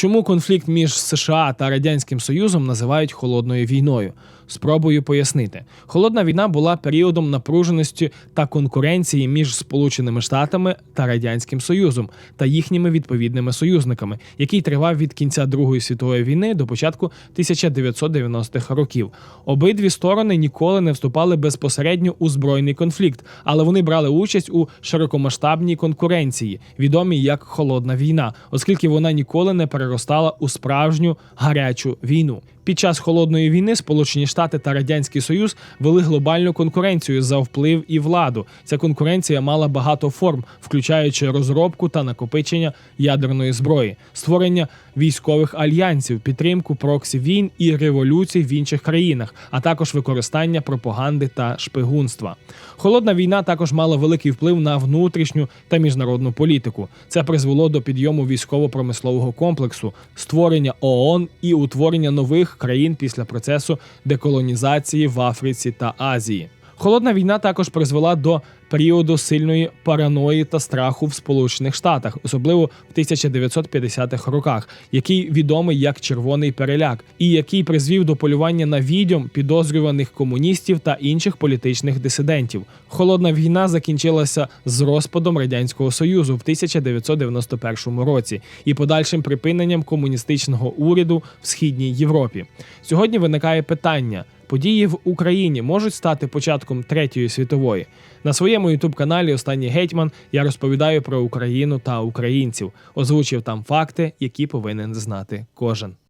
Чому конфлікт між США та Радянським Союзом називають холодною війною? Спробую пояснити. Холодна війна була періодом напруженості та конкуренції між Сполученими Штатами та Радянським Союзом та їхніми відповідними союзниками, який тривав від кінця Другої світової війни до початку 1990-х років. Обидві сторони ніколи не вступали безпосередньо у збройний конфлікт, але вони брали участь у широкомасштабній конкуренції, відомій як холодна війна, оскільки вона ніколи не переростала у справжню гарячу війну. Під час холодної війни Сполучені Штати та Радянський Союз вели глобальну конкуренцію за вплив і владу. Ця конкуренція мала багато форм, включаючи розробку та накопичення ядерної зброї, створення військових альянсів, підтримку проксі війн і революцій в інших країнах, а також використання пропаганди та шпигунства. Холодна війна також мала великий вплив на внутрішню та міжнародну політику. Це призвело до підйому військово-промислового комплексу, створення ООН і утворення нових країн після процесу деколонізації в Африці та Азії. Холодна війна також призвела до періоду сильної параної та страху в Сполучених Штатах, особливо в 1950-х роках, який відомий як червоний переляк, і який призвів до полювання на відьом підозрюваних комуністів та інших політичних дисидентів. Холодна війна закінчилася з розпадом радянського союзу в 1991 році і подальшим припиненням комуністичного уряду в східній Європі. Сьогодні виникає питання. Події в Україні можуть стати початком третьої світової. На своєму ютуб каналі Останній гетьман я розповідаю про Україну та українців, озвучив там факти, які повинен знати кожен.